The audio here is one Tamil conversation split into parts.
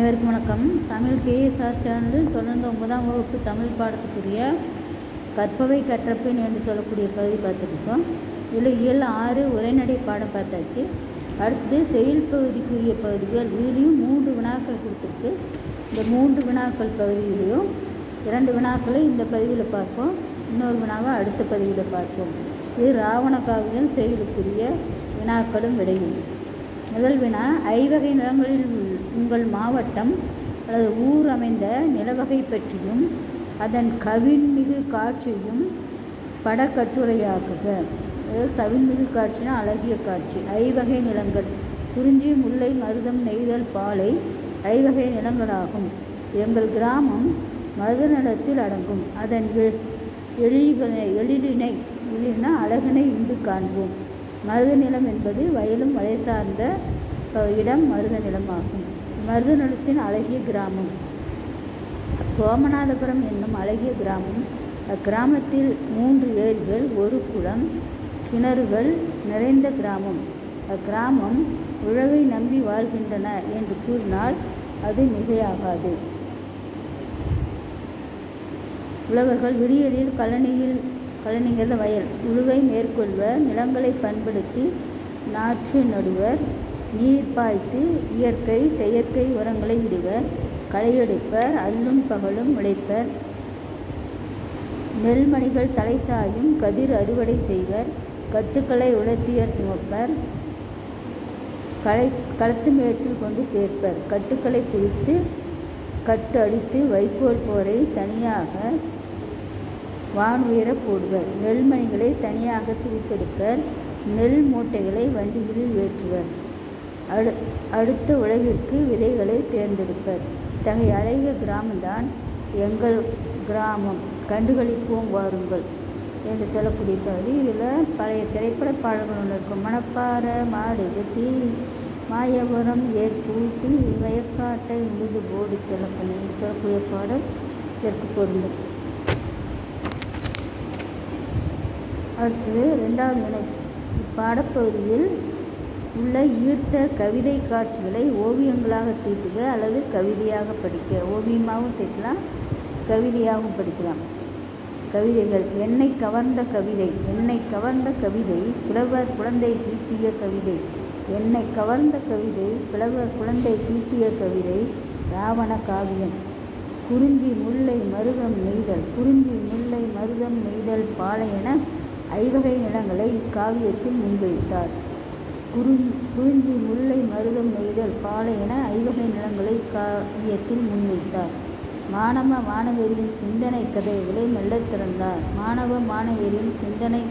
அனைவருக்கும் வணக்கம். தமிழ் கேஎஸ்ஆர் சேனலில் தொடர்ந்து ஒன்பதாம் வகுப்பு தமிழ் பாடத்துக்குரிய கற்பவை கற்றப்பின் என்று சொல்லக்கூடிய பகுதி பார்த்துருக்கோம் இதில் இயல் ஆறு உரைநடை பாடம் பார்த்தாச்சு. அடுத்தது செயல் பகுதிக்குரிய பகுதிகள் இதுலேயும் மூன்று வினாக்கள் கொடுத்துருக்கு. இந்த மூன்று வினாக்கள் பகுதியிலையும் இரண்டு வினாக்களை இந்த பதிவில் பார்ப்போம். இன்னொரு வினாவை அடுத்த பதிவில் பார்ப்போம். இது ராவண காவியம் செயலுக்குரிய வினாக்களும் விடையும் முதல் வினா ஐவகை நிலங்களில் உங்கள் மாவட்டம் அல்லது ஊர் அமைந்த நிலவகை பற்றியும் அதன் கவின்மிகு காட்சியும் படக்கட்டுரையாக்குக. அதாவது கவின்மிகு காட்சினா அழகிய காட்சி. ஐவகை நிலங்கள். குறிஞ்சி முல்லை மருதம் நெய்தல் பாலை ஐவகை நிலங்களாகும். எங்கள் கிராமம் மருத நிலத்தில் அடங்கும். அதன் எழில்களை எழிலினை எழில்னா அழகினை இங்கு காண்போம். மருத நிலம் என்பது வயலும் மலை சார்ந்த இடம் மருத நிலமாகும். மருதநலத்தின் அழகிய கிராமம். சோமநாதபுரம் என்னும் அழகிய கிராமம். அக்கிராமத்தில் மூன்று ஏரிகள் ஒரு குளம் கிணறுகள் நிறைந்த கிராமம். அக்கிராமம் உழவை நம்பி வாழ்கின்றன என்று கூறினால் அது மிகையாகாது. உழவர்கள் விடியலில் கழனியில் கழனிங்கிறத வயல் உழுவை மேற்கொள்வர் நிலங்களை பண்படுத்தி நாற்று நடுவர் நீர் பாய்த்து இயற்கை செயற்கை உரங்களை இடுவர் களையெடுப்பர் அல்லும் பகலும் உழைப்பர் நெல்மணிகள் தலை சாயும் கதிர் அறுவடை செய்வர். கட்டுக்களை உலர்த்தியர் சுமப்பர். களை களத்து மேற்றில் கொண்டு சேர்ப்பர். கட்டுக்களை குவித்து கட்டு அடித்து வைக்கோல் போரை தனியாக வான் உயர போடுவர். நெல்மணிகளை தனியாக பிரித்தெடுப்பர். நெல் மூட்டைகளை வண்டிகளில் ஏற்றுவர். அடு அடுத்த உலகிற்கு விதைகளை தேர்ந்தெடுப்பர். இத்தகைய அழகிய கிராமம்தான் எங்கள் கிராமம். கண்டுகளிப்போம் வாருங்கள் என்று சொல்லக்கூடிய பகுதி. இதில் பழைய திரைப்பட பாடல்கள் ஒன்று இருக்கும். மணப்பாறை மாடு வெட்டி மாயபுரம் ஏற்பூட்டி வயக்காட்டை உழுது போடு செல்லப்பண்ணி என்று சொல்லக்கூடிய பாடல் இதற்கு பொருந்தும். அடுத்தது ரெண்டாவது நிலை. இப்பாடப்பகுதியில் உள்ள ஈர்த்த கவிதை காட்சிகளை ஓவியங்களாக தீட்டுக அல்லது கவிதையாக படிக்க. ஓவியமாகவும் தீட்டலாம் கவிதையாகவும் படிக்கலாம். கவிதைகள் என்னை கவர்ந்த கவிதை என்னை கவர்ந்த கவிதை புலவர் குழந்தை தீட்டிய கவிதை என்னை கவர்ந்த கவிதை புலவர் குழந்தை தீட்டிய கவிதை ராவண காவியம். குறிஞ்சி முல்லை மருதம் நெய்தல் குறிஞ்சி முல்லை மருதம் நெய்தல் பாலையென ஐவகை நிலங்களை இக்காவியத்தில் முன்வைத்தார். குறி குறிஞ்சி முல்லை மருதம் நெய்தல் பாலை என ஐவகை நிலங்களை காவியத்தில் முன்வைத்தார். மாணவ மாணவியரின் சிந்தனை கதவுகளை மெல்லத் திறந்தார். மாணவ மாணவியரின் சிந்தனை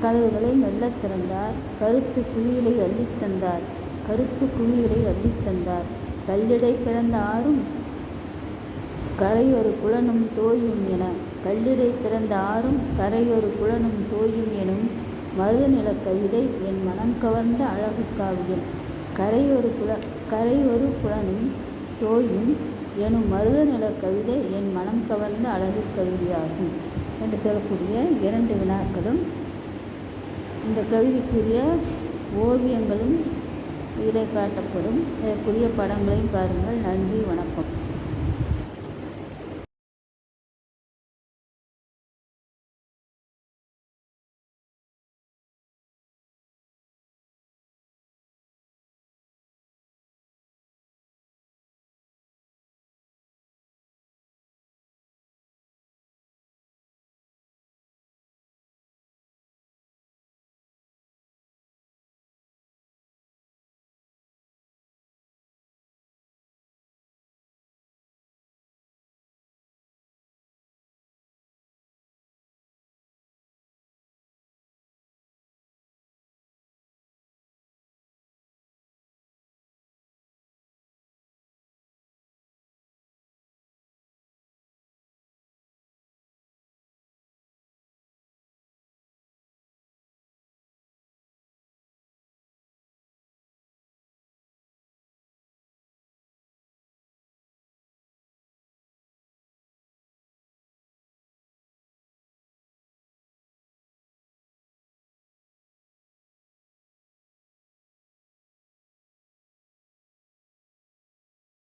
கதவுகளை மெல்லத் திறந்தார். கருத்து குவியலை அள்ளித்தந்தார் கருத்து குவியலை அள்ளித்தந்தார் கல்லிடை பிறந்த ஆறும் கரையொரு குலனும் தோயும் என. கல்லிடை பிறந்த ஆறும் கரையொரு குலனும் தோயும் எனும் மருதநில கவிதை என் மனம் கவர்ந்த அழகு காவியம். கரையொரு குல கரையொரு புலனும் தோயும் எனும் மருதநில கவிதை என் மனம் கவர்ந்த அழகு கவிதையாகும் என்று சொல்லக்கூடிய இரண்டு வினாக்களும் இந்த கவிதைக்குரிய ஓவியங்களும் இதில் காட்டப்படும். இதற்குரிய படங்களையும் பாருங்கள். நன்றி வணக்கம்.